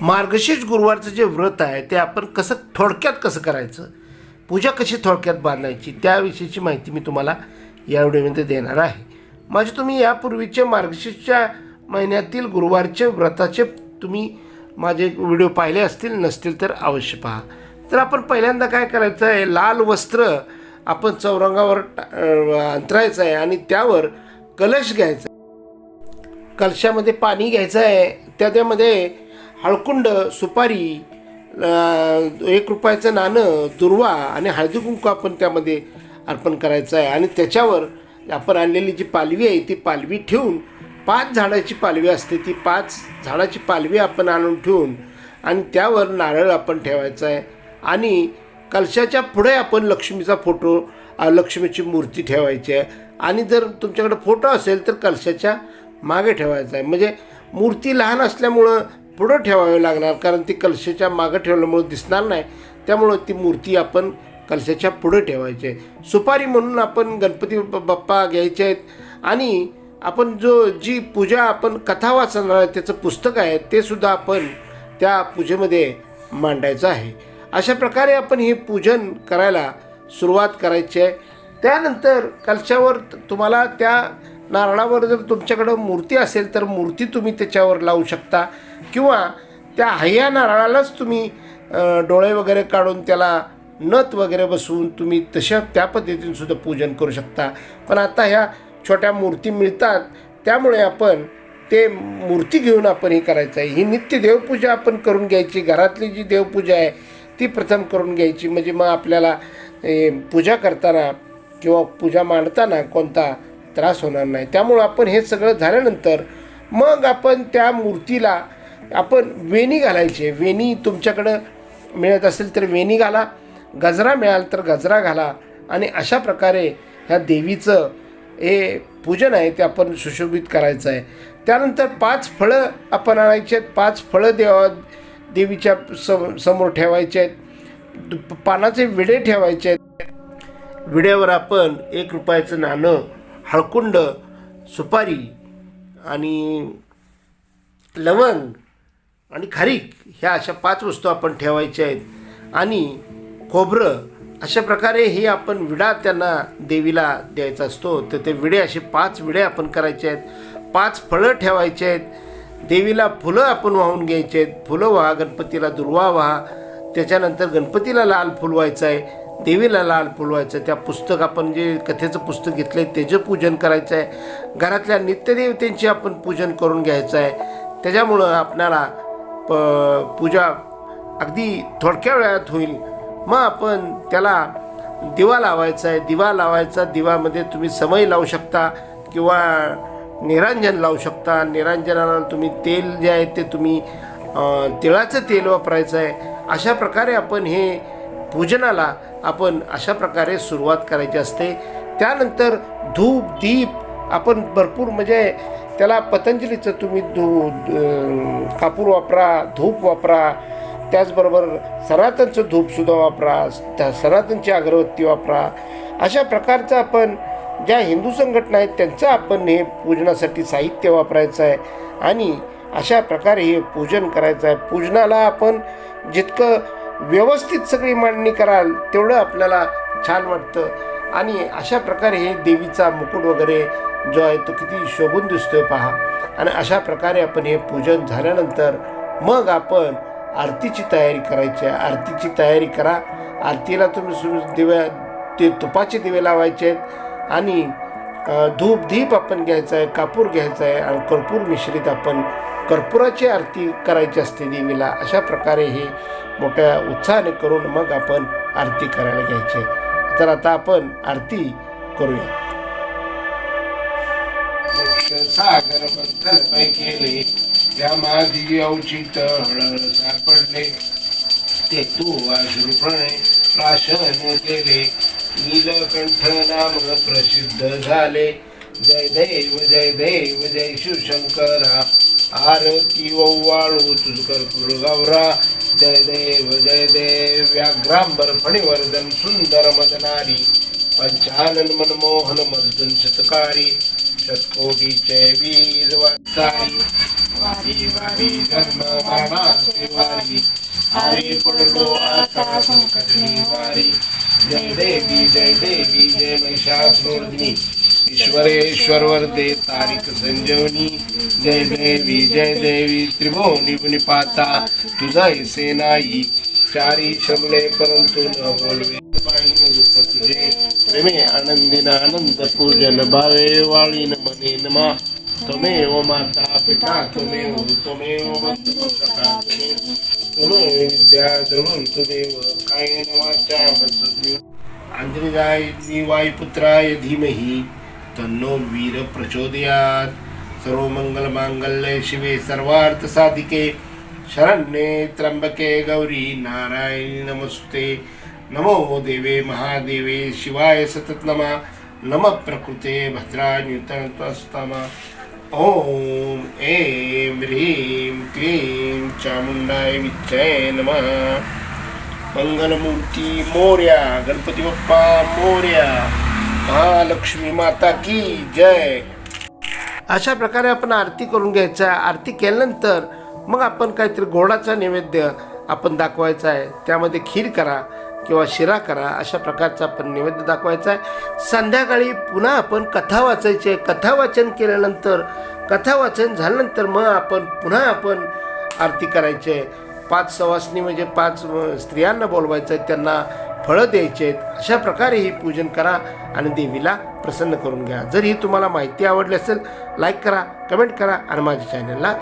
मार्गशीर्ष गुरुवारचं जे व्रत आहे ते आपण कसं थोडक्यात कसं करायचं? पूजा कशी थोडक्यात बांधायची? त्याविषयीची माहिती मी तुम्हाला या व्हिडिओमध्ये देणार आहे. माझे तुम्ही यापूर्वीचे मार्गशीर्षच्या महिन्यातील गुरुवारचे व्रताचे तुम्ही माझे व्हिडिओ पाहिले असतील नसतील तर अवश्य पहा. तर आपण पहिल्यांदा काय करायचं आहे लाल वस्त्र आपण चौरंगावर टा- अंतरायचं आहे आणि त्यावर कलश घ्यायचा कलशामध्ये पाणी घ्यायचं आहे. त्याच्यामध्ये हळकुंड सुपारी एक रुपयाचं नाणं दुर्वा आणि हळदी कुंकू आपण त्यामध्ये अर्पण करायचं आहे. आणि त्याच्यावर आपण आणलेली जी पालवी आहे ती पालवी ठेवून पाच झाडाची पालवी असते ती पाच झाडाची पालवी आपण आणून ठेवून आणि त्यावर नारळ आपण ठेवायचा आहे. आणि कलशाच्या पुढे आपण लक्ष्मीचा फोटो लक्ष्मीची मूर्ती ठेवायची आहे. आणि जर तुमच्याकडे फोटो असेल तर कलशाच्या मागे ठेवायचा आहे. म्हणजे मूर्ती लहान असल्यामुळं पुढं ठेवावे लागणार कारण ती कलशाच्या मागं ठेवल्यामुळं दिसणार नाही. त्यामुळं ती मूर्ती आपण कलशाच्या पुढं ठेवायची आहे. सुपारी म्हणून आपण गणपती बाप्पा घ्यायचे आहेत. आणि आपण जो जी पूजा आपण कथा वाचणार आहे त्याचं पुस्तक आहे ते सुद्धा आपण त्या पूजेमध्ये मांडायचं आहे. अशा प्रकारे आपण हे पूजन करायला सुरुवात करायची आहे. त्यानंतर कलशावर तुम्हाला त्या नारळावर जर तुमच्याकडं मूर्ती असेल तर मूर्ती तुम्ही त्याच्यावर लावू शकता. किंवा त्या हया नारळालाच तुम्ही डोळे वगैरे काढून त्याला नथ वगैरे बसवून तुम्ही तशा त्या पद्धतीने सुद्धा पूजन करू शकता. पण आता ह्या छोट्या मूर्ती मिळतात त्यामुळे आपण ते मूर्ती घेऊन आपण हे करायचं आहे. ही नित्य देवपूजा आपण करून घ्यायची घरातली जी देवपूजा आहे ती प्रथम करून घ्यायची. म्हणजे मग आपल्याला पूजा करताना किंवा पूजा मांडताना कोणता त्रास होणार नाही. त्यामुळं आपण हे सगळं झाल्यानंतर मग आपण त्या मूर्तीला आपण वेणी घालायची. आहे वेणी तुमच्याकडं मिळत असेल तर वेणी घाला गजरा मिळाल तर गजरा घाला आणि अशा प्रकारे ह्या देवीचं हे पूजन आहे ते आपण सुशोभित करायचं आहे. त्यानंतर पाच फळं आपण आणायची आहेत. पाच फळं देवा देवीच्या सम समोर ठेवायचे आहेत. दु- पानाचे विडे ठेवायचे आहेत. विड्यावर आपण एक रुपयाचं नाणं हळकुंड सुपारी आणि लवंग आणि खारीक ह्या अशा पाच वस्तू आपण ठेवायच्या आहेत. आणि खोबरं अशा प्रकारे हे आपण विडा त्यांना देवीला द्यायचा असतो. तर ते विडे असे पाच विडे आपण करायचे आहेत. पाच फळं ठेवायचे आहेत. देवीला फुलं आपण वाहून घ्यायचे आहेत. फुलं व्हा गणपतीला दुर्वा व्हा. त्याच्यानंतर गणपतीला लाल फुल व्हायचं आहे. देवीला लाल पुलवायचं त्या पुस्तक आपण जे कथेचं पुस्तक घेतलं आहे त्याचं पूजन करायचं आहे घरातल्या नित्यदेवतेंची आपण पूजन करून घ्यायचं आहे त्याच्यामुळं आपणाला प पूजा अगदी थोडक्या वेळात होईल. मग आपण त्याला दिवा लावायचा आहे दिवा लावायचा दिवामध्ये तुम्ही समय लावू शकता किंवा निरांजन लावू शकता. निरांजनाला तुम्ही तेल जे आहे ते तुम्ही तिळाचं तेल वापरायचं आहे अशा प्रकारे आपण हे पूजनाला आपण अशा प्रकारे सुरुवात करायची असते. त्यानंतर धूप दीप आपण भरपूर म्हणजे त्याला पतंजलीचं तुम्ही धू कापूर वापरा धूप वापरा. त्याचबरोबर सनातनचं धूपसुद्धा वापरा त्या सनातनची अगरबत्ती वापरा. अशा प्रकारचं आपण ज्या हिंदू संघटना आहेत त्यांचं आपण हे पूजनासाठी साहित्य वापरायचं आहे आणि अशा प्रकारे हे पूजन करायचं आहे. पूजनाला आपण जितकं व्यवस्थित सगळी मांडणी कराल तेवढं आपल्याला छान वाटतं. आणि अशा प्रकारे हे देवीचा मुकुट वगैरे जो आहे तो किती शोभून दिसतोय पहा. आणि अशा प्रकारे आपण हे पूजन झाल्यानंतर मग आपण आरतीची तयारी करायची आहे. आरतीची तयारी करा. आरतीला तुम्ही दिव्या ते तुपाचे दिवे लावायचे आहेत. आणि धूप धीप आपण घ्यायचा आहे कापूर घ्यायचा आहे आणि कर्पूर मिश्रित आपण कर्पुराची आरती करायची असते देवीला अशा प्रकारे हे मोठ्या उत्साहाने करून मग आपण आरती करायला घ्यायची. तर आता आपण आरती करूया. सागरबद्दल केले त्या माझी अवचित हळ सापडले. ते तू प्राशन केले. नीलकंठ नाम प्रसिद्ध झाले. जय देव जय देव जय शिवशंकरा. आरती ओवाळू तुझ कर्पूर गौरा जय देव जय देव व्याघ्रांबर फणिवर्धन सुंदर मदनारी पंचानन मनमोहन मधुन शतकारी शतकोटीचे वीर वारी वारी वारी धर्म बाणाचे वारी हरी पडलो आता संकट निवारी जय देवी जय देवी जय महिषासुरमर्दिनी ईश्वरेश्वर वरदे तारिक संजीवनी जय देवी जय देवी त्रिभुवनी मुनी पाता तुझा ऐसे नाही चारी शमले परंतु न बोलवे। प्रेमे आनंदीन आनंद पूजन भावे वाळीन मने नमा त्वमेव माता पिता त्वमेव त्वमेव बंधू सखा त्वमेव विद्या द्रवण त्वमेव कायेन वाचा अंजनीराय वायुपुत्राय धीमहि तन्नो वीर प्रचोदयात। सर्व मंगल मांगल्य शिवे सर्वार्थ साधिके। शरण्ये त्र्यंबके गौरी नारायणी नमस्ते नमो देवे महादेवे शिवाय सतत नमा। नम प्रकृते भद्रा भद्रान्युतस्तमा ओम ऐं ह्रीं क्लीं चामुंडाय विच्चय नमः। मंगलमूर्ती मोर्या गणपती बाप्पा मोर्या महालक्ष्मी माता की जय। अशा प्रकारे आपण आरती करून घ्यायचा. आरती केल्यानंतर मग आपण काहीतरी गोडाचा नैवेद्य आपण दाखवायचा आहे. त्यामध्ये खीर करा किंवा शिरा करा अशा प्रकारचा आपण नैवेद्य दाखवायचा आहे. संध्याकाळी पुन्हा आपण कथा वाचायची आहे. कथा वाचन केल्यानंतर कथा वाचन झाल्यानंतर मग आपण पुन्हा आपण आरती करायची आहे. पाच सवासनी म्हणजे पाच स्त्रियांना बोलवायचं आहे. त्यांना फळं द्यायचे आहेत. अशा प्रकारे ही पूजन करा आणि देवीला प्रसन्न करून घ्या. जर ही तुम्हाला माहिती आवडली असेल लाईक करा कमेंट करा आणि माझ्या चॅनलला